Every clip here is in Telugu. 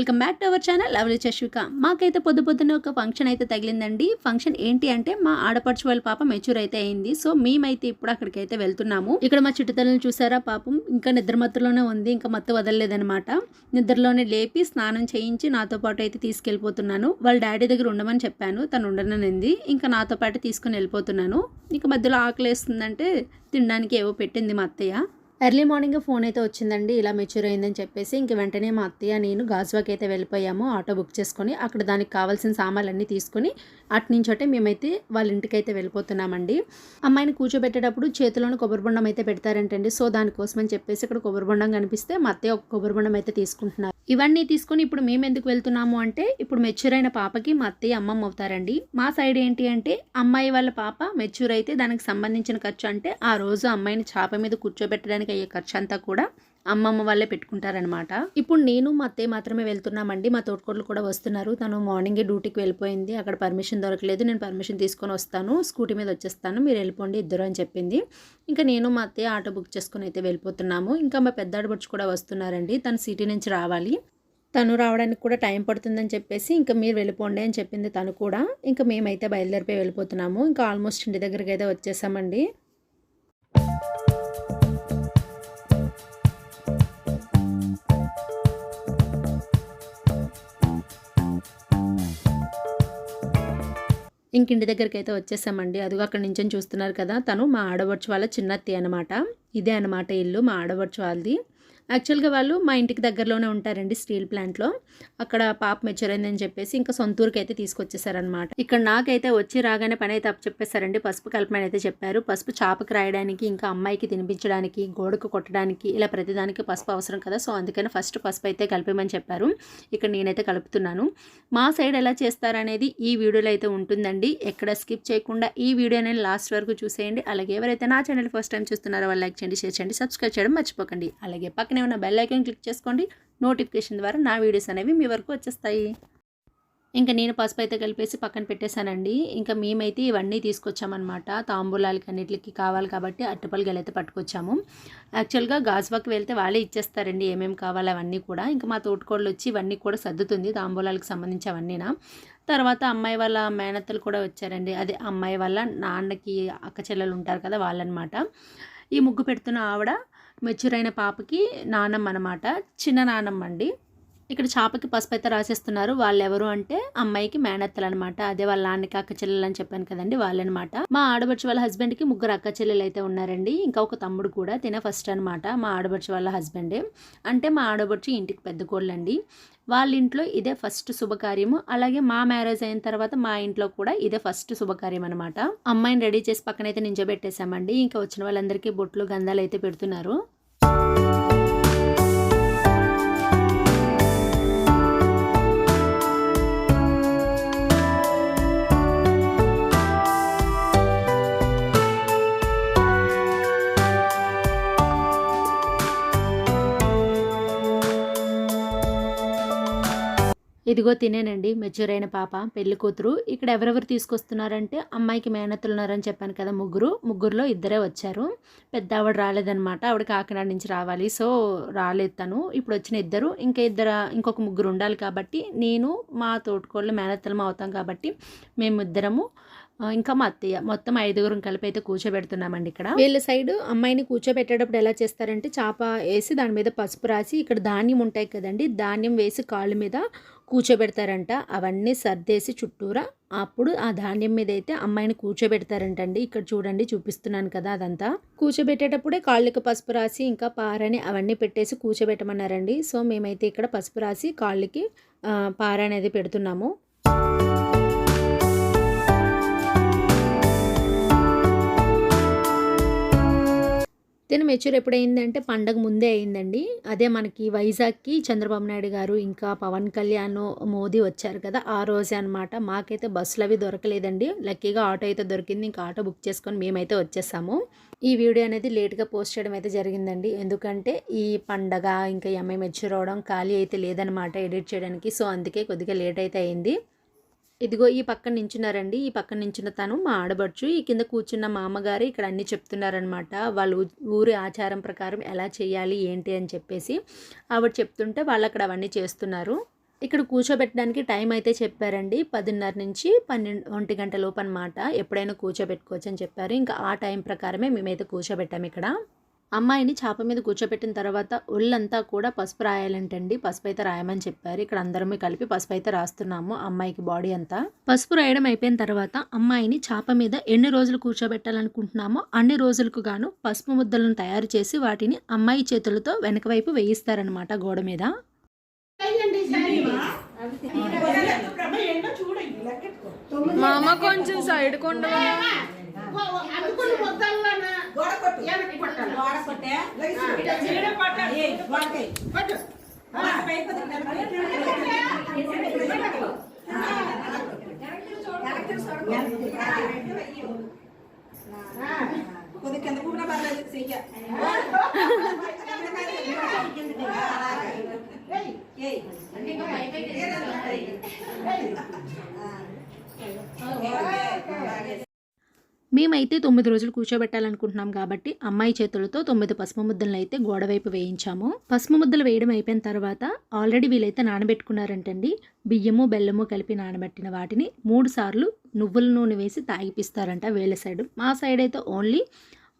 Welcome back to our channel lovely చశ్విక మాకైతే పొద్దు పొద్దున్న ఒక ఫంక్షన్ అయితే తగిలిందండి. ఫంక్షన్ ఏంటి అంటే మా ఆడపడుచు వాళ్ళ పాప మెచ్యూర్ అయితే అయింది. సో మేమైతే ఇప్పుడు అక్కడికైతే వెళ్తున్నాము. ఇక్కడ మా చిట్టుతల్లిని చూసారా పాపం? ఇంకా నిద్ర మత్తులోనే ఉంది. ఇంకా మత్తు వదలలేదనమాట నిద్రలోనే లేపి స్నానం చేయించి నాతో పాటు అయితే తీసుకెళ్ళిపోతున్నాను. వాళ్ళ డాడీ దగ్గర ఉండమని చెప్పాను. తను ఉండననింది. ఇంకా నాతో పాటు తీసుకుని వెళ్ళిపోతున్నాను. ఇంకా మధ్యలో ఆకలి వేస్తుందంటే తినడానికి ఏవో పెట్టింది మా అత్తయ్య. ఎర్లీ మార్నింగ్ ఫోన్ అయితే వచ్చిందండి. ఇలా మెచ్యూర్ అయిందని చెప్పేసి ఇంక వెంటనే మా అత్తయ్య నేను గాజువాకి అయితే వెళ్ళిపోయాము. ఆటో బుక్ చేసుకొని అక్కడ దానికి కావాల్సిన సామాన్లన్నీ తీసుకొని అటు నుంచి అటే మేమైతే వాళ్ళ ఇంటికి అయితే వెళ్ళిపోతున్నామండి. అమ్మాయిని కూర్చోబెట్టేటప్పుడు చేతిలోని కొబ్బరి బొండం అయితే పెడతారంటండి. సో దానికోసం అని చెప్పేసి ఇక్కడ కొబ్బరి బొండం కనిపిస్తే మా అత్తయ్య ఒక కొబ్బరి బొండం అయితే తీసుకుంటున్నారు. ఇవన్నీ తీసుకొని ఇప్పుడు మేము ఎందుకు వెళ్తున్నాము అంటే ఇప్పుడు మెచ్యూర్ అయిన పాపకి మా అత్తయ్య అమ్మమ్మ అవుతారండి. మా సైడ్ ఏంటి అంటే అమ్మాయి వాళ్ళ పాప మెచ్యూర్ అయితే దానికి సంబంధించిన ఖర్చు అంటే ఆ రోజు అమ్మాయిని చాప మీద కూర్చోబెట్టడానికి అయ్యే ఖర్చు అంతా కూడా అమ్మమ్మ వాళ్ళే పెట్టుకుంటారనమాట ఇప్పుడు నేను మా అత్తయ్య మాత్రమే వెళ్తున్నామండి. మా తోటకోళ్ళు కూడా వస్తున్నారు. తను మార్నింగే డ్యూటీకి వెళ్ళిపోయింది. అక్కడ పర్మిషన్ దొరకలేదు. నేను పర్మిషన్ తీసుకొని వస్తాను. స్కూటీ మీద వచ్చేస్తాను. మీరు వెళ్ళిపోండి ఇద్దరు అని చెప్పింది. ఇంకా నేను మా అత్తయ్య ఆటో బుక్ చేసుకొని అయితే వెళ్ళిపోతున్నాము. ఇంకా మా పెద్ద కూడా వస్తున్నారండి. తను సిటీ నుంచి రావాలి. తను రావడానికి కూడా టైం పడుతుందని చెప్పేసి ఇంకా మీరు వెళ్ళిపోండి అని చెప్పింది తను కూడా. ఇంకా మేమైతే బయలుదేరిపోయి వెళ్ళిపోతున్నాము. ఇంకా ఆల్మోస్ట్ ఇంటి దగ్గరికి అయితే వచ్చేసామండి. ఇంకింటి దగ్గరికి అయితే వచ్చేసామండి. అదిగో అక్కడ నుంచి చూస్తున్నారు కదా తను మా ఆడవచ్చు వాళ్ళ చిన్నత్తి అనమాట ఇదే అనమాట ఇల్లు మా ఆడవచ్చు వాళ్ళది. యాక్చువల్గా వాళ్ళు మా ఇంటికి దగ్గరలోనే ఉంటారండి స్టీల్ ప్లాంట్లో. అక్కడ పాప మెచ్యూర్ అయిందని చెప్పేసి ఇంకా సొంతూరుకి అయితే తీసుకొచ్చేసారనమాట ఇక్కడ నాకైతే వచ్చి రాగానే పని అయితే చెప్పేశారండి. పసుపు కలపమని అయితే చెప్పారు. పసుపు చాపకి రాయడానికి ఇంకా అమ్మాయికి తినిపించడానికి గోడకు కొట్టడానికి ఇలా ప్రతిదానికి పసుపు అవసరం కదా. సో అందుకని ఫస్ట్ పసుపు అయితే కలిపేమని చెప్పారు. ఇక్కడ నేనైతే కలుపుతున్నాను. మా సైడ్ ఎలా చేస్తారనేది ఈ వీడియోలో అయితే ఉంటుందండి. ఎక్కడ స్కిప్ చేయకుండా ఈ వీడియో లాస్ట్ వరకు చూసేయండి. అలాగే ఎవరైతే నా ఛానల్ ఫస్ట్ టైం చూస్తున్నారో వాళ్ళు లైక్ చేయండి షేర్ చేయండి సబ్స్క్రైబ్ చేయడం మర్చిపోకండి. అలాగే పక్కన ఉన్న బెల్ ఐకాన్ క్లిక్ చేసుకోండి. నోటిఫికేషన్ ద్వారా నా వీడియోస్ అనేవి మీ వరకు వచ్చేస్తాయి. ఇంకా నేను పసుపు అయితే కలిపేసి పక్కన పెట్టేశానండి. ఇంకా మేమైతే ఇవన్నీ తీసుకొచ్చామన్నమాట. తాంబూలాలకి అన్నిటికి కావాలి కాబట్టి అట్టుపల్లి అయితే పట్టుకొచ్చాము. యాక్చువల్గా గాజువాకి వెళ్తే వాళ్ళే ఇచ్చేస్తారండి ఏమేమి కావాలి అవన్నీ కూడా. ఇంకా మా తోటకోళ్ళు వచ్చి ఇవన్నీ కూడా సర్దుతుంది తాంబూలాలకు సంబంధించి అవన్నీనా. తర్వాత అమ్మాయి వాళ్ళ మేనత్తలు కూడా వచ్చారండి. అదే అమ్మాయి వాళ్ళ నాన్నకి అక్క చెల్లెలు ఉంటారు కదా వాళ్ళనమాట ఈ ముగ్గు పెడుతున్న ఆవిడ మెచ్యూర్ అయిన పాపకి నానమ్మ అనమాట చిన్న నానమ్మ అండి ఇక్కడ చాపకి పసుపు అయితే రాసేస్తున్నారు. వాళ్ళు ఎవరు అంటే అమ్మాయికి మేనత్తలు అనమాట అదే వాళ్ళ నాన్నకి అక్క చెల్లెలు అని చెప్పాను కదండి వాళ్ళనమాట. మా ఆడబడుచు వాళ్ళ హస్బెండ్కి ముగ్గురు అక్క చెల్లెలు అయితే ఉన్నారండి. ఇంకా ఒక తమ్ముడు కూడా తినే ఫస్ట్ అనమాట. మా ఆడబడుచు వాళ్ళ హస్బెండే. అంటే మా ఆడబడుచు ఇంటికి పెద్ద కోళ్ళండి. వాళ్ళ ఇంట్లో ఇదే ఫస్ట్ శుభకార్యము. అలాగే మా మ్యారేజ్ అయిన తర్వాత మా ఇంట్లో కూడా ఇదే ఫస్ట్ శుభకార్యం అనమాట. అమ్మాయిని రెడీ చేసి పక్కనైతే నించోబెట్టేశామండి. ఇంకా వచ్చిన వాళ్ళందరికీ బొట్లు గంధాలు అయితే పెడుతున్నారు. ఇదిగో తినేనండి మెచ్యూర్ అయిన పాప పెళ్ళి కూతురు. ఇక్కడ ఎవరెవరు తీసుకొస్తున్నారంటే అమ్మాయికి మేనత్తులు ఉన్నారని చెప్పాను కదా ముగ్గురు. ముగ్గురులో ఇద్దరే వచ్చారు. పెద్ద ఆవిడ రాలేదనమాట ఆవిడ కాకినాడ నుంచి రావాలి. సో రాలేదు తను. ఇప్పుడు వచ్చిన ఇద్దరు. ఇంకా ఇద్దరు ఇంకొక ముగ్గురు ఉండాలి కాబట్టి నేను మా తోటకోళ్ళు మేనత్తలం అవుతాం కాబట్టి మేమిద్దరము ఇంకా మా అత్తయ్య. మొత్తం ఐదుగురం కలిపి అయితే కూర్చోబెడుతున్నామండి ఇక్కడ. వీళ్ళ సైడ్ అమ్మాయిని కూర్చోబెట్టేటప్పుడు ఎలా చేస్తారంటే చాప వేసి దాని మీద పసుపు రాసి ఇక్కడ ధాన్యం ఉంటాయి కదండి ధాన్యం వేసి కాళ్ళ మీద కూర్చోబెడతారంట. అవన్నీ సర్దేసి చుట్టూరా అప్పుడు ఆ ధాన్యం మీద అయితే అమ్మాయిని కూర్చోబెడతారంటండి. ఇక్కడ చూడండి చూపిస్తున్నాను కదా అదంతా. కూర్చోబెట్టేటప్పుడే కాళ్ళకి పసుపు రాసి ఇంకా పారని అవన్నీ పెట్టేసి కూర్చోబెట్టమన్నారండి. సో మేమైతే ఇక్కడ పసుపు రాసి కాళ్ళకి పార అనేది పెడుతున్నాము. తిన మెచ్యూర్ ఎప్పుడైందంటే పండగ ముందే అయిందండి. అదే మనకి వైజాగ్కి చంద్రబాబు నాయుడు గారు ఇంకా పవన్ కళ్యాణ్ మోదీ వచ్చారు కదా ఆ రోజే అనమాట మాకైతే బస్సులు అవి దొరకలేదండి. లక్కీగా ఆటో అయితే దొరికింది. ఇంకా ఆటో బుక్ చేసుకొని మేమైతే వచ్చేసాము. ఈ వీడియో అనేది లేట్గా పోస్ట్ చేయడం అయితే జరిగిందండి. ఎందుకంటే ఈ పండగ ఇంకా ఎంఐ మెచ్యూర్ అవడం ఖాళీ అయితే లేదనమాట ఎడిట్ చేయడానికి. సో అందుకే కొద్దిగా లేట్ అయితే అయింది. ఇదిగో ఈ పక్కన నించున్నారండి. ఈ పక్కన నించున్న తను మా ఆడబడుచు. ఈ కింద కూర్చున్న మా అమ్మగారు ఇక్కడ అన్ని చెప్తున్నారనమాట వాళ్ళు ఊరి ఆచారం ప్రకారం ఎలా చేయాలి ఏంటి అని చెప్పేసి ఆవిడ చెప్తుంటే వాళ్ళు అక్కడ అవన్నీ చేస్తున్నారు. ఇక్కడ కూర్చోబెట్టడానికి టైం అయితే చెప్పారండి. పదిన్నర నుంచి పన్నెండు ఒంటి గంట లోపు అనమాట ఎప్పుడైనా కూర్చోబెట్టుకోవచ్చు అని చెప్పారు. ఇంకా ఆ టైం ప్రకారమే మేమైతే కూర్చోబెట్టాము ఇక్కడ. అమ్మాయిని చాప మీద కూర్చోబెట్టిన తర్వాత ఒళ్ళంతా కూడా పసుపు రాయాలంటండి. పసుపు అయితే రాయమని చెప్పారు. ఇక్కడ అందరం కలిపి పసుపు అయితే రాస్తున్నాము అమ్మాయికి బాడీ అంతా. పసుపు రాయడం అయిపోయిన తర్వాత అమ్మాయిని చాప మీద ఎన్ని రోజులు కూర్చోబెట్టాలనుకుంటున్నామో అన్ని రోజులకు గాను పసుపు ముద్దలను తయారు చేసి వాటిని అమ్మాయి చేతులతో వెనక వైపు వేయిస్తారనమాట గోడ మీద. మా అమ్మ కొంచెం సైడ్ కొండ అందుకుని పొద్దున్న గోడ కొట్టు. వెనక్కి కొట్టాలి. గోడ కొట్టే. పైకి కొద్దిగా నిలబడి. ఆ, కొద్దిగా కింద కూడా పర్లేదు చెయ్య. అలాగే. మేమైతే తొమ్మిది రోజులు కూర్చోబెట్టాలనుకుంటున్నాం కాబట్టి అమ్మాయి చేతులతో తొమ్మిది పసుపు ముద్దలను అయితే గోడ వైపు వేయించాము. పసుపు ముద్దలు వేయడం అయిపోయిన తర్వాత ఆల్రెడీ వీలైతే నానబెట్టుకున్నారంటండి. బియ్యము బెల్లము కలిపి నానబెట్టిన వాటిని మూడు సార్లు నువ్వుల నూనె వేసి తాగిపిస్తారంట వేళ్ళ సైడ్. మా సైడ్ అయితే ఓన్లీ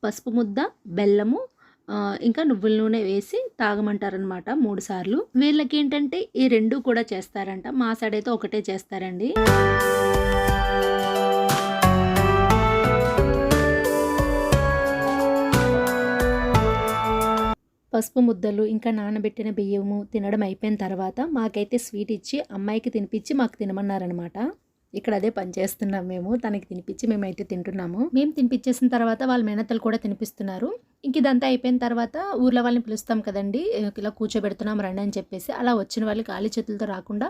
పసుపు ముద్ద బెల్లము ఇంకా నువ్వుల నూనె వేసి తాగమంటారనమాట మూడు సార్లు. వీళ్ళకి ఏంటంటే ఈ రెండు కూడా చేస్తారంట. మా సైడ్ అయితే ఒకటే చేస్తారండి. పసుపు ముద్దలు ఇంకా నానబెట్టిన బియ్యము తినడం అయిపోయిన తర్వాత మాకైతే స్వీట్ ఇచ్చి అమ్మాయికి తినిపించి మాకు తినమన్నారనమాట. ఇక్కడ అదే పని చేస్తున్నాం మేము. తనకి తినిపించి మేమైతే తింటున్నాము. మేము తినిపించేసిన తర్వాత వాళ్ళ మేనత్తలు కూడా తినిపిస్తున్నారు. ఇంక ఇదంతా అయిపోయిన తర్వాత ఊర్లో వాళ్ళని పిలుస్తాం కదండి. ఇలా కూర్చోబెడుతున్నాం రండి అని చెప్పేసి అలా వచ్చిన వాళ్ళు ఖాళీ చేతులతో రాకుండా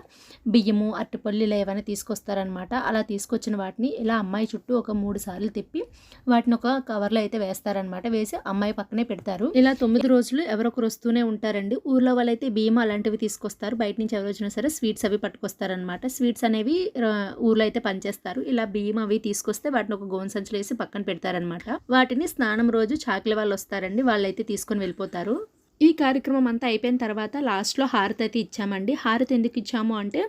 బియ్యము అరటిపళ్ళు ఇలా ఏమైనా తీసుకొస్తారనమాట. అలా తీసుకొచ్చిన వాటిని ఇలా అమ్మాయి చుట్టూ ఒక మూడు సార్లు తిప్పి వాటిని ఒక కవర్లో అయితే వేస్తారనమాట. వేసి అమ్మాయి పక్కనే పెడతారు. ఇలా తొమ్మిది రోజులు ఎవరొకరు వస్తూనే ఉంటారండి. ఊర్లో వాళ్ళైతే బియ్యం అలాంటివి తీసుకొస్తారు. బయట నుంచి ఎవరు వచ్చినా సరే స్వీట్స్ అవి పట్టుకొస్తారనమాట. స్వీట్స్ అనేవి ఊర్లో అయితే పనిచేస్తారు. ఇలా బియ్యం అవి తీసుకొస్తే వాటిని ఒక గోన్ సంచులు వేసి పక్కన పెడతారనమాట. వాటిని స్నానం రోజు చాకలి వాళ్ళు వస్తారండి వాళ్ళైతే తీసుకొని వెళ్ళిపోతారు. ఈ కార్యక్రమం అంతా అయిపోయిన తర్వాత లాస్ట్లో హారతి అయితే ఇచ్చామండి. హారతి ఎందుకు ఇచ్చాము అంటే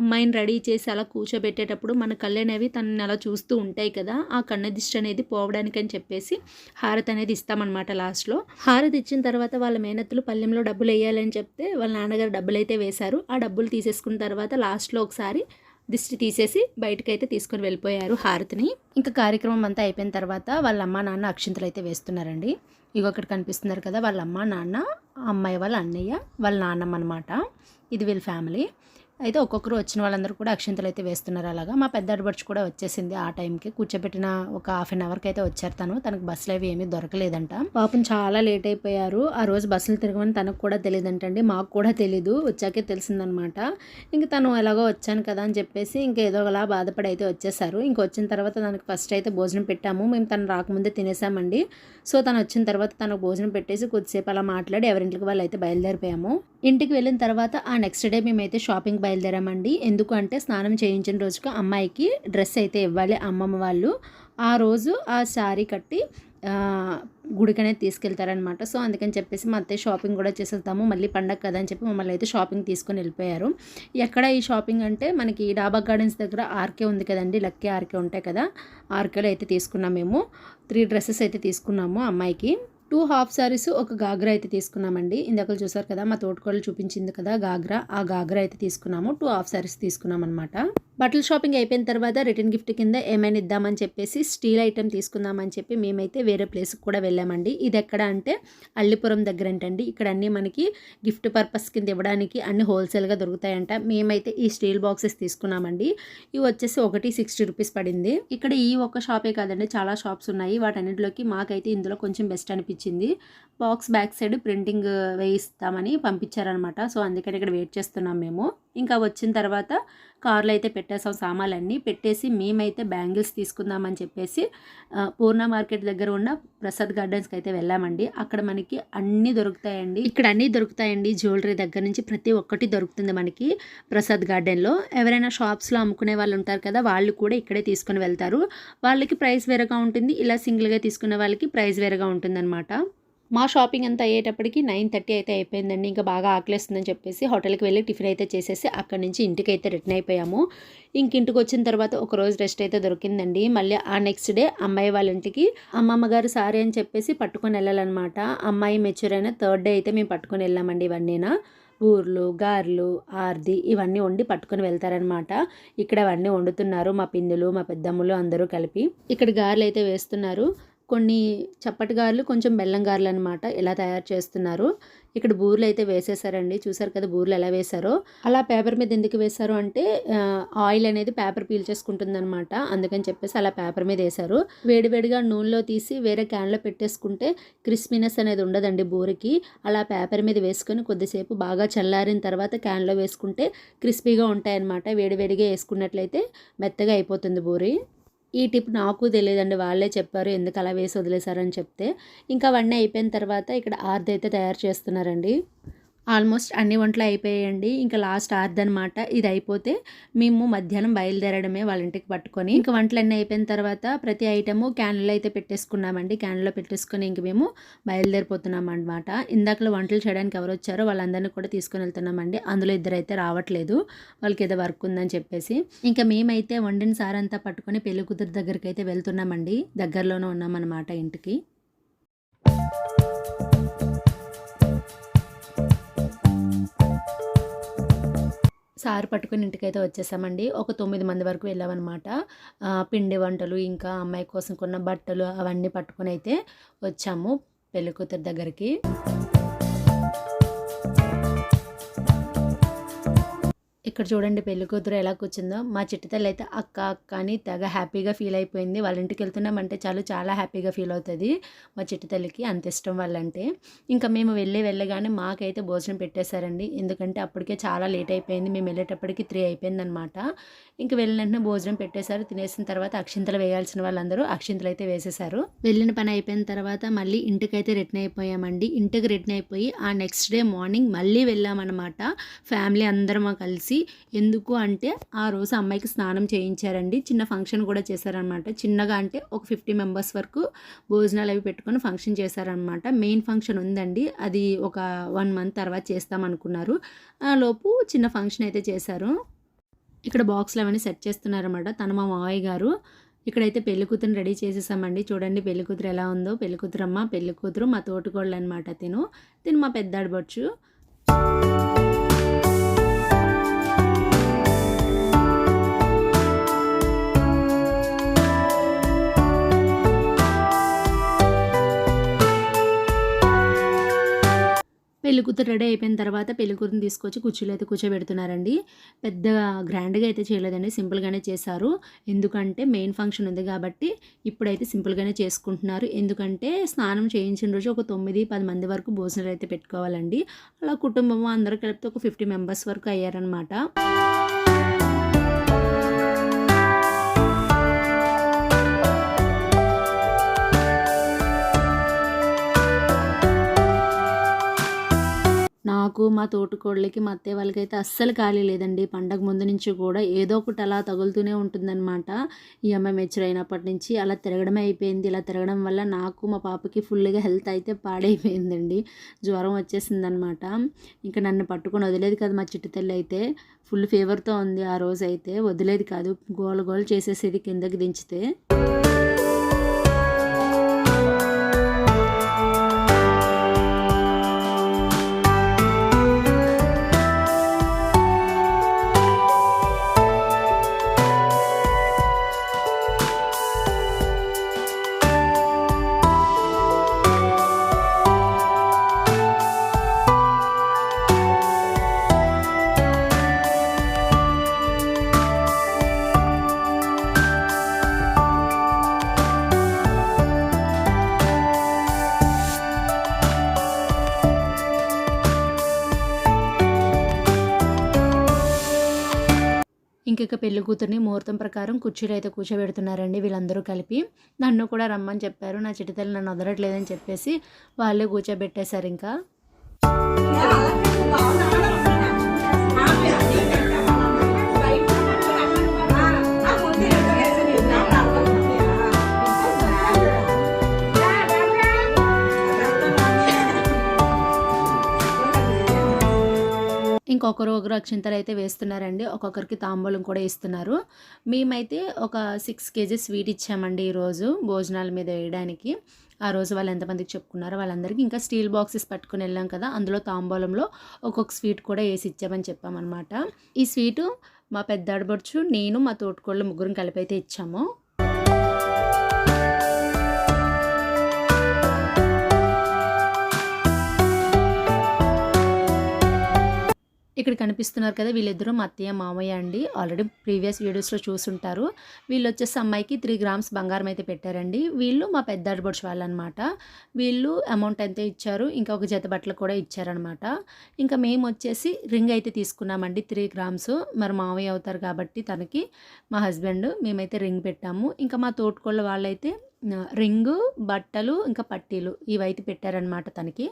అమ్మాయిని రెడీ చేసి అలా కూర్చోబెట్టేటప్పుడు మన కళ్ళు అనేవి తనని అలా చూస్తూ ఉంటాయి కదా ఆ కన్న దిష్టి అనేది పోవడానికని చెప్పేసి హారతి అనేది ఇస్తామన్నమాట లాస్ట్లో. హారతి ఇచ్చిన తర్వాత వాళ్ళ మేనత్తులు పల్లెంలో డబ్బులు వేయాలని చెప్తే వాళ్ళ నాన్నగారు డబ్బులు అయితే వేశారు. ఆ డబ్బులు తీసేసుకున్న తర్వాత లాస్ట్లో ఒకసారి దిష్టి తీసేసి బయటకు అయితే తీసుకొని వెళ్ళిపోయారు హారతిని. ఇంకా కార్యక్రమం అంతా అయిపోయిన తర్వాత వాళ్ళ అమ్మ నాన్న అక్షింతలు అయితే వేస్తున్నారండి. ఇగో అక్కడ కనిపిస్తున్నారు కదా వాళ్ళ అమ్మ నాన్న అమ్మాయి వాళ్ళ అన్నయ్య వాళ్ళ నాన్నమ్మ అనమాట ఇది వీళ్ళ ఫ్యామిలీ. అయితే ఒక్కొక్కరు వచ్చిన వాళ్ళందరూ కూడా అక్షింతలు అయితే వేస్తున్నారు అలాగా. మా పెద్ద ఆడపడుచు కూడా వచ్చేసింది ఆ టైంకి. కూర్చోబెట్టిన ఒక హాఫ్ అన్ అవర్కి అయితే వచ్చారు తను. తనకు బస్సులు అవి ఏమీ దొరకలేదంట. పాపం చాలా లేట్ అయిపోయారు. ఆ రోజు బస్సులు తిరగమని తనకు కూడా తెలియదంటండి. మాకు కూడా తెలీదు. వచ్చాకే తెలిసిందనమాట. ఇంక తను ఎలాగో వచ్చాను కదా అని చెప్పేసి ఇంక ఏదో ఒకలా బాధపడి అయితే వచ్చేసారు. ఇంక వచ్చిన తర్వాత తనకు ఫస్ట్ అయితే భోజనం పెట్టాము. మేము తను రాకముందే తినేసామండి. సో తను వచ్చిన తర్వాత తనకు భోజనం పెట్టేసి కొద్దిసేపు అలా మాట్లాడి ఎవరింటికి వాళ్ళు అయితే బయలుదేరిపోయాము. ఇంటికి వెళ్ళిన తర్వాత ఆ నెక్స్ట్ డే మేమైతే షాపింగ్ బయలుదేరామండి. ఎందుకు అంటే స్నానం చేయించిన రోజుకు అమ్మాయికి డ్రెస్ అయితే ఇవ్వాలి అమ్మమ్మ వాళ్ళు. ఆ రోజు ఆ శారీ కట్టి గుడికనే గుడికి తీసుకెళ్తారనమాట సో అందుకని చెప్పేసి మా అత్తయ్య షాపింగ్ కూడా చేసేద్దాము మళ్ళీ పండగ కదా అని చెప్పి మమ్మల్ని అయితే షాపింగ్ తీసుకొని వెళ్ళిపోయారు. ఎక్కడ ఈ షాపింగ్ అంటే మనకి డాబా గార్డెన్స్ దగ్గర ఆర్కే ఉంది కదండి లక్కీ ఆర్కే ఉంటాయి కదా ఆర్కేలో అయితే తీసుకున్నాం మేము. త్రీ డ్రెస్సెస్ అయితే తీసుకున్నాము అమ్మాయికి. టూ హాఫ్ సారీస్ ఒక గాగ్రా అయితే తీసుకున్నామండి. ఇందాకలు చూసారు కదా మా తోటకోళ్ళు చూపించింది కదా గాగ్రా. ఆ గాగ్రా అయితే తీసుకున్నాము. టూ హాఫ్ సారీస్ తీసుకున్నాం అనమాట బట్టల షాపింగ్ అయిపోయిన తర్వాత రిటర్న్ గిఫ్ట్ కింద ఏమైనా ఇద్దామని చెప్పేసి స్టీల్ ఐటెం తీసుకుందామని చెప్పి మేమైతే వేరే ప్లేస్కి కూడా వెళ్ళామండి. ఇది ఎక్కడ అంటే అల్లిపురం దగ్గర అంటండి. ఇక్కడ అన్నీ మనకి గిఫ్ట్ పర్పస్ కింద ఇవ్వడానికి అన్ని హోల్సేల్గా దొరుకుతాయంట. మేమైతే ఈ స్టీల్ బాక్సెస్ తీసుకున్నామండి. ఇవి వచ్చేసి ఒకటి సిక్స్టీ రూపీస్ పడింది. ఇక్కడ ఈ ఒక్క షాపే కాదండి చాలా షాప్స్ ఉన్నాయి. వాటన్నిటిలోకి మాకైతే ఇందులో కొంచెం బెస్ట్ అనిపించింది. బాక్స్ బ్యాక్ సైడ్ ప్రింటింగ్ వేయిస్తామని పంపించారనమాట. సో అందుకని ఇక్కడ వెయిట్ చేస్తున్నాం మేము. ఇంకా వచ్చిన తర్వాత కార్లో అయితే పెట్టేసాం సామాన్లన్నీ. పెట్టేసి మేమైతే బ్యాంగిల్స్ తీసుకుందామని చెప్పేసి పూర్ణ మార్కెట్ దగ్గర ఉన్న ప్రసాద్ గార్డెన్స్కి అయితే వెళ్ళామండి. అక్కడ మనకి అన్నీ దొరుకుతాయండి. ఇక్కడ అన్నీ దొరుకుతాయండి. జ్యువెలరీ దగ్గర నుంచి ప్రతి ఒక్కటి దొరుకుతుంది మనకి ప్రసాద్ గార్డెన్లో. ఎవరైనా షాప్స్లో అమ్ముకునే వాళ్ళు ఉంటారు కదా వాళ్ళు కూడా ఇక్కడే తీసుకుని వెళ్తారు. వాళ్ళకి ప్రైస్ వేరేగా ఉంటుంది. ఇలా సింగిల్గా తీసుకునే వాళ్ళకి ప్రైస్ వేరేగా ఉంటుందన్నమాట. మా షాపింగ్ అంతా అయ్యేటప్పటికి నైన్ థర్టీ అయితే అయిపోయిందండి. ఇంకా బాగా ఆకలేస్తుందని చెప్పేసి హోటల్కి వెళ్ళి టిఫిన్ అయితే చేసేసి అక్కడి నుంచి ఇంటికి అయితే రిటర్న్ అయిపోయాము. ఇంక ఇంటికి వచ్చిన తర్వాత ఒక రోజు రెస్ట్ అయితే దొరికిందండి. మళ్ళీ ఆ నెక్స్ట్ డే అమ్మాయి వాళ్ళ ఇంటికి అమ్మమ్మ గారు సారీ అని చెప్పేసి పట్టుకొని వెళ్ళాలన్నమాట. అమ్మాయి మెచ్యూర్ అయిన థర్డ్ డే అయితే మేము పట్టుకొని వెళ్ళామండి ఇవన్నీనా. బూర్లు గారెలు ఆర్ది ఇవన్నీ వండి పట్టుకొని వెళ్తారనమాట ఇక్కడ అవన్నీ వండుతున్నారు మా పిన్నులు మా పెద్దమ్మలు అందరూ కలిపి. ఇక్కడ గారెలు అయితే వేస్తున్నారు. కొన్ని చప్పటి గారెలు కొంచెం బెల్లం గారెలు అనమాట ఎలా తయారు చేస్తున్నారు. ఇక్కడ బూరెలు అయితే వేసేసారండి. చూసారు కదా బూరెలు ఎలా వేశారో. అలా పేపర్ మీద ఎందుకు వేశారు అంటే ఆయిల్ అనేది పేపర్ పీల్చేసుకుంటుంది అనమాట అందుకని చెప్పేసి అలా పేపర్ మీద వేశారు. వేడివేడిగా నూనెలో తీసి వేరే క్యాన్లో పెట్టేసుకుంటే క్రిస్పీనెస్ అనేది ఉండదండి బూరికి. అలా పేపర్ మీద వేసుకొని కొద్దిసేపు బాగా చల్లారిన తర్వాత క్యాన్లో వేసుకుంటే క్రిస్పీగా ఉంటాయన్నమాట. వేడివేడిగా వేసుకున్నట్లయితే మెత్తగా అయిపోతుంది బూరి. ఈ టిప్ నాకు తెలియదండి వాళ్ళే చెప్పారు ఎందుకు అలా వేసి వదిలేశారని చెప్తే. ఇంకా అవన్నీ అయిపోయిన తర్వాత ఇక్కడ ఆర్ది అయితే తయారు చేస్తున్నారండి. ఆల్మోస్ట్ అన్ని వంటలు అయిపోయాయండి. ఇంకా లాస్ట్ ఆర్ది అనమాట ఇది అయిపోతే మేము మధ్యాహ్నం బయలుదేరడమే వాళ్ళ ఇంటికి పట్టుకొని. ఇంకా వంటలు అన్నీ అయిపోయిన తర్వాత ప్రతి ఐటెము క్యాన్లో అయితే పెట్టేసుకున్నామండి. క్యాన్లో పెట్టేసుకొని ఇంక మేము బయలుదేరిపోతున్నాం అనమాట ఇందాకలో వంటలు చేయడానికి ఎవరు వచ్చారో వాళ్ళందరినీ కూడా తీసుకొని వెళ్తున్నామండి. అందులో ఇద్దరు అయితే రావట్లేదు. వాళ్ళకి ఏదో వర్క్ ఉందని చెప్పేసి. ఇంకా మేమైతే వండిన సారంతా పట్టుకొని పెళ్ళి కూతురు దగ్గరికి అయితే వెళ్తున్నామండి. దగ్గరలోనే ఉన్నామన్నమాట ఇంటికి. సార్ పట్టుకుని ఇంటికైతే వచ్చేసామండి. ఒక తొమ్మిది మంది వరకు వెళ్ళామన్నమాట. పిండి వంటలు ఇంకా అమ్మాయి కోసం కొన్న బట్టలు అవన్నీ పట్టుకొని అయితే వచ్చాము పెళ్ళికూతురు దగ్గరికి. ఇక్కడ చూడండి పెళ్ళి కూతురు ఎలా కూర్చుందో. మా చిట్టితల్లి అయితే అక్క అక్క అని తెగ హ్యాపీగా ఫీల్ అయిపోయింది. వాళ్ళ ఇంటికి వెళ్తున్నామంటే చాలు చాలా హ్యాపీగా ఫీల్ అవుతుంది మా చిట్టితల్లికి అంత ఇష్టం వాళ్ళంటే. ఇంకా మేము వెళ్ళి వెళ్ళగానే మాకైతే భోజనం పెట్టేశారండి. ఎందుకంటే అప్పటికే చాలా లేట్ అయిపోయింది. మేము వెళ్ళేటప్పటికి త్రీ అయిపోయింది అనమాట ఇంక వెళ్ళిన వెంటనే భోజనం పెట్టేశారు. తినేసిన తర్వాత అక్షింతలు వేయాల్సిన వాళ్ళందరూ అక్షింతలు అయితే వేసేశారు. వెళ్ళిన పని అయిపోయిన తర్వాత మళ్ళీ ఇంటికైతే రిటర్న్ అయిపోయామండి. ఇంటికి రిటర్న్ అయిపోయి ఆ నెక్స్ట్ డే మార్నింగ్ మళ్ళీ వెళ్ళామన్నమాట ఫ్యామిలీ అందరం కలిసి ఎందుకు అంటే ఆ రోజు అమ్మాయికి స్నానం చేయించారండి. చిన్న ఫంక్షన్ కూడా చేశారనమాట చిన్నగా అంటే ఒక ఫిఫ్టీ మెంబర్స్ వరకు భోజనాలు అవి పెట్టుకొని ఫంక్షన్ చేశారనమాట మెయిన్ ఫంక్షన్ ఉందండి. అది ఒక వన్ మంత్ తర్వాత చేస్తాం అనుకున్నారు. ఆ లోపు చిన్న ఫంక్షన్ అయితే చేశారు. ఇక్కడ బాక్స్లు అవన్నీ సెట్ చేస్తున్నారన్నమాట. తన మా మావయ్య గారు. ఇక్కడైతే పెళ్ళికూతురుని రెడీ చేసేసామండి. చూడండి పెళ్ళి కూతురు ఎలా ఉందో. పెళ్ళి కూతురు అమ్మ మా తోటికోళ్ళు అనమాట తిను. తిను మా పెద్ద ఆడబొచ్చు పెళ్ళి కూతురు రెడీ అయిపోయిన తర్వాత పెళ్ళి కూతురుని తీసుకొచ్చి కుర్చీలో అయితే కూర్చోబెడుతున్నారండి. పెద్దగా గ్రాండ్గా అయితే చేయలేదండి సింపుల్గానే చేశారు. ఎందుకంటే మెయిన్ ఫంక్షన్ ఉంది కాబట్టి ఇప్పుడైతే సింపుల్గానే చేసుకుంటున్నారు. ఎందుకంటే స్నానం చేయించిన రోజు ఒక తొమ్మిది పది మంది వరకు భోజనాలు అయితే పెట్టుకోవాలండి. అలా కుటుంబం అందరూ కలిపితే ఒక ఫిఫ్టీ మెంబర్స్ వరకు అయ్యారనమాట నాకు మా తోటికోళ్ళకి మా అత్తయ్య వాళ్ళకైతే అస్సలు ఖాళీ లేదండి. పండగ ముందు నుంచి కూడా ఏదో ఒకటి అలా తగులుతూనే ఉంటుందన్నమాట. ఈ అమ్మాయి మెచ్యూర్ అయినప్పటి నుంచి అలా తిరగడమే అయిపోయింది. ఇలా తిరగడం వల్ల నాకు మా పాపకి ఫుల్గా హెల్త్ అయితే పాడైపోయిందండి. జ్వరం వచ్చేసిందనమాట ఇంకా నన్ను పట్టుకొని వదిలేదు కదా మా చిట్టు తల్లి అయితే. ఫుల్ ఫీవర్తో ఉంది ఆ రోజు అయితే వదిలేదు కాదు. గోల గోల చేసేసేది కిందకి దించితే. ఇక పెళ్ళి కూతుర్ని ముహూర్తం ప్రకారం కుర్చీలో అయితే కూర్చోబెడుతున్నారండి వీళ్ళందరూ కలిపి. నన్ను కూడా రమ్మని చెప్పారు. నా చిటితల్లి నన్ను వదలట్లేదని చెప్పేసి వాళ్ళే కూర్చోబెట్టేశారు ఇంకా. ఇంకొకరు ఒకరు అక్షింతలు అయితే వేస్తున్నారండి. ఒక్కొక్కరికి తాంబూలం కూడా ఇస్తున్నారు. మేమైతే ఒక సిక్స్ కేజీ స్వీట్ ఇచ్చామండి ఈరోజు భోజనాల మీద వేయడానికి. ఆ రోజు వాళ్ళు ఎంతమందికి చెప్పుకున్నారో వాళ్ళందరికీ ఇంకా స్టీల్ బాక్సెస్ పట్టుకుని వెళ్ళాం కదా అందులో తాంబూలంలో ఒక్కొక్క స్వీట్ కూడా వేసి ఇచ్చామని చెప్పామన్నమాట. ఈ స్వీటు మా పెద్ద ఆడబడుచు నేను మా తోటకోళ్ళు ముగ్గురం కలిపి అయితే ఇచ్చాము. ఇక్కడ కనిపిస్తున్నారు కదా వీళ్ళిద్దరూ మా అత్తయ్య మామయ్య అండి. ఆల్రెడీ ప్రీవియస్ వీడియోస్లో చూసుంటారు. వీళ్ళు వచ్చేసి అమ్మాయికి త్రీ గ్రామ్స్ బంగారం అయితే పెట్టారండి. వీళ్ళు మా పెద్ద ఆడబడుచు వాళ్ళు అనమాట వీళ్ళు అమౌంట్ అయితే ఇచ్చారు. ఇంకా ఒక జత బట్టలు కూడా ఇచ్చారనమాట. ఇంకా మేము వచ్చేసి రింగ్ అయితే తీసుకున్నామండి త్రీ గ్రామ్స్ మరి మామయ్య అవుతారు కాబట్టి తనకి మా హస్బెండ్ మేమైతే రింగ్ పెట్టాము. ఇంకా మా తోటకోళ్ళ వాళ్ళైతే రింగు బట్టలు ఇంకా పట్టీలు ఇవైతే పెట్టారనమాట తనకి.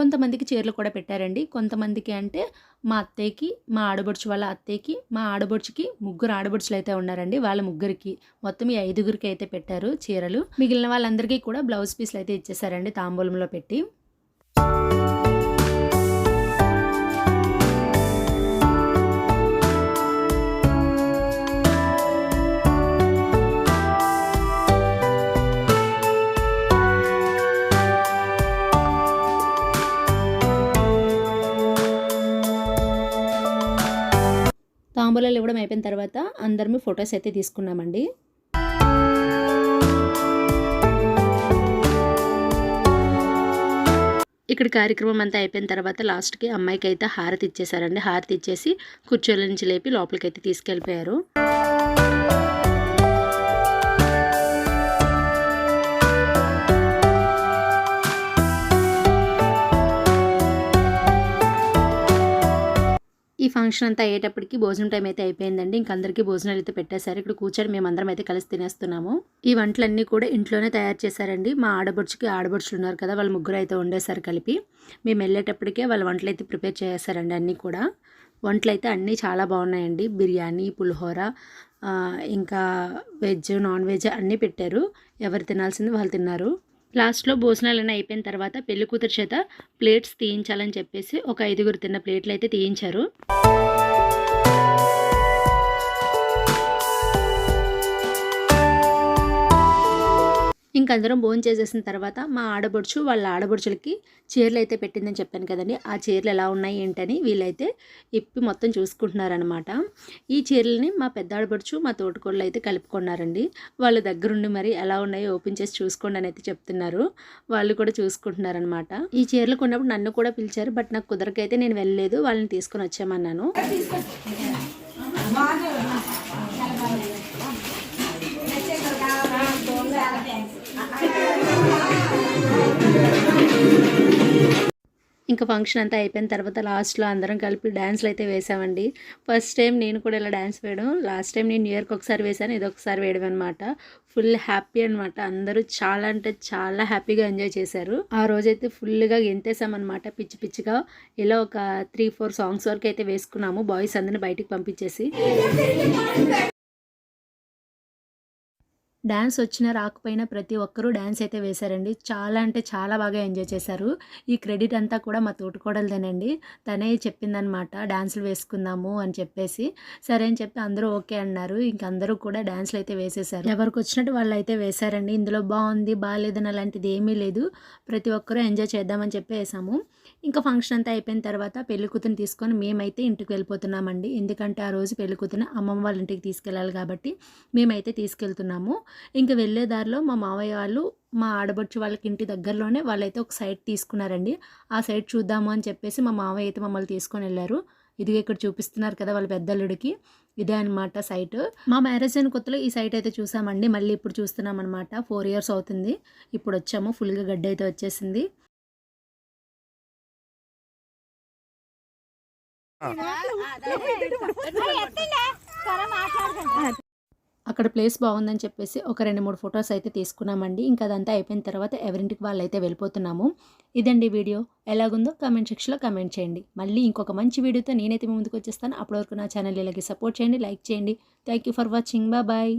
కొంతమందికి చీరలు కూడా పెట్టారండి. కొంతమందికి అంటే మా అత్తయ్యకి మా ఆడబడుచు వాళ్ళ అత్తయ్యకి మా ఆడబడుచుకి ముగ్గురు ఆడబడుచులు అయితే ఉన్నారండి. వాళ్ళ ముగ్గురికి మొత్తం ఈ ఐదుగురికి అయితే పెట్టారు చీరలు. మిగిలిన వాళ్ళందరికీ కూడా బ్లౌజ్ పీస్లు అయితే ఇచ్చేసారండి తాంబూలంలో పెట్టి. తాంబూలాలు ఇవ్వడం అయిపోయిన తర్వాత అందరము ఫొటోస్ అయితే తీసుకున్నామండి. ఇక్కడ కార్యక్రమం అంతా అయిపోయిన తర్వాత లాస్ట్కి అమ్మాయికి అయితే హారతి ఇచ్చేసారండి. హారతి ఇచ్చేసి కుర్చీల నుంచి లేపి లోపలికి అయితే తీసుకెళ్ళిపోయారు. ఈ ఫంక్షన్ అంతా అయ్యేటప్పటికి భోజనం టైం అయితే అయిపోయిందండి. ఇంక అందరికీ భోజనాలు అయితే పెట్టేశారు. ఇక్కడ కూర్చొని మేమందరం అయితే కలిసి తినేస్తున్నాము. ఈ వంటలన్నీ కూడా ఇంట్లోనే తయారు చేశారండి. మా ఆడబడుచుకి ఆడబడుచులు ఉన్నారు కదా వాళ్ళ ముగ్గురు అయితే వండేశారు కలిపి. మేము వెళ్ళేటప్పటికే వాళ్ళ వంటలు అయితే ప్రిపేర్ చేశారండి అన్నీ కూడా. వంటలు అయితే అన్నీ చాలా బాగున్నాయండి. బిర్యానీ పులిహోర ఇంకా వెజ్ నాన్ వెజ్ అన్నీ పెట్టారు. ఎవరు తినాల్సింది వాళ్ళు తిన్నారు. లాస్ట్లో భోజనాలన్నీ అయిపోయిన తర్వాత పెళ్ళి కూతురు చేత ప్లేట్స్ తీయించాలని చెప్పేసి ఒక ఐదుగురు తిన్న ప్లేట్లు అయితే తీయించారు. ఇంకందరం భోజనం చేసేసిన తర్వాత మా ఆడబడుచు వాళ్ళ ఆడబడుచులకి చీరలు అయితే పెట్టిందని చెప్పాను కదండి. ఆ చీరలు ఎలా ఉన్నాయి ఏంటని వీళ్ళైతే ఇప్పి మొత్తం చూసుకుంటున్నారనమాట ఈ చీరలని మా పెద్ద ఆడబడుచు మా తోటకోళ్ళు అయితే కలుపుకున్నారండి. వాళ్ళ దగ్గరుండి మరి ఎలా ఉన్నాయో ఓపెన్ చేసి చూసుకోండి అని అయితే చెప్తున్నారు. వాళ్ళు కూడా చూసుకుంటున్నారనమాట ఈ చీరలు కొన్నప్పుడు నన్ను కూడా పిలిచారు బట్ నాకు కుదరకైతే నేను వెళ్ళలేదు. వాళ్ళని తీసుకొని వచ్చామన్నాను. ఇంకా ఫంక్షన్ అంతా అయిపోయిన తర్వాత లాస్ట్లో అందరం కలిపి డ్యాన్స్లు అయితే వేసామండి. ఫస్ట్ టైం నేను కూడా ఇలా డ్యాన్స్ వేయడం లాస్ట్ టైం నేను న్యూ ఇయర్కి ఒకసారి వేసాను ఇది ఒకసారి వేయడం అనమాట ఫుల్ హ్యాపీ అనమాట అందరూ చాలా అంటే చాలా హ్యాపీగా ఎంజాయ్ చేశారు. ఆ రోజైతే ఫుల్గా గెంతేసామన్నమాట పిచ్చి పిచ్చిగా ఇలా ఒక త్రీ ఫోర్ సాంగ్స్ వరకు అయితే వేసుకున్నాము. బాయ్స్ అందరిని బయటికి పంపించేసి. డ్యాన్స్ వచ్చినా రాకపోయినా ప్రతి ఒక్కరూ డ్యాన్స్ అయితే వేశారండి. చాలా అంటే చాలా బాగా ఎంజాయ్ చేశారు. ఈ క్రెడిట్ అంతా కూడా మా తోటికోడలదేనండి. తనే చెప్పిందనమాట డ్యాన్సులు వేసుకుందాము అని చెప్పేసి. సరే అని చెప్పి అందరూ ఓకే అన్నారు. ఇంక అందరూ కూడా డ్యాన్సులు అయితే వేసేసారు ఎవరికి వచ్చినట్టు వాళ్ళు అయితే వేశారండి. ఇందులో బాగుంది బాగాలేదని అలాంటిది ఏమీ లేదు. ప్రతి ఒక్కరూ ఎంజాయ్ చేద్దామని చెప్పి వేసాము ఇంకా ఫంక్షన్ అంతా అయిపోయిన తర్వాత పెళ్ళికూతురుని తీసుకొని మేమైతే ఇంటికి వెళ్ళిపోతున్నామండి. ఎందుకంటే ఆ రోజు పెళ్ళికూతురుని అమ్మమ్మ వాళ్ళ ఇంటికి తీసుకెళ్ళాలి కాబట్టి మేమైతే తీసుకెళ్తున్నాము. ఇంకా వెళ్ళే దారిలో మా మావయ్య వాళ్ళు మా ఆడబడుచు వాళ్ళకి ఇంటి దగ్గరలోనే వాళ్ళైతే ఒక సైట్ తీసుకున్నారండి. ఆ సైట్ చూద్దాము అని చెప్పేసి మా మావయ్య అయితే మమ్మల్ని తీసుకొని వెళ్ళారు. ఇది ఇక్కడ చూపిస్తున్నారు కదా వాళ్ళ పెద్దల్లుడికి. ఇదే అనమాట సైట్. మా మ్యారేజ్ అయిన కొత్తలో ఈ సైట్ అయితే చూసామండి. మళ్ళీ ఇప్పుడు చూస్తున్నాం అనమాట ఫోర్ ఇయర్స్ అవుతుంది. ఇప్పుడు వచ్చాము. ఫుల్గా గడ్డి అయితే వచ్చేసింది. అక్కడ ప్లేస్ బాగుందని చెప్పేసి ఒక రెండు మూడు ఫొటోస్ అయితే తీసుకున్నామండి. ఇంకా అదంతా అయిపోయిన తర్వాత ఎవరింటికి వాళ్ళు అయితే వెళ్ళిపోతున్నాము. ఇదండి వీడియో. ఎలాగుందో కామెంట్ సెక్షన్లో కామెంట్ చేయండి. మళ్ళీ ఇంకొక మంచి వీడియోతో నేనైతే ముందుకు వచ్చేస్తాను. అప్పటి వరకు నా ఛానల్ ఇలాగే సపోర్ట్ చేయండి లైక్ చేయండి. Thank you for watching bye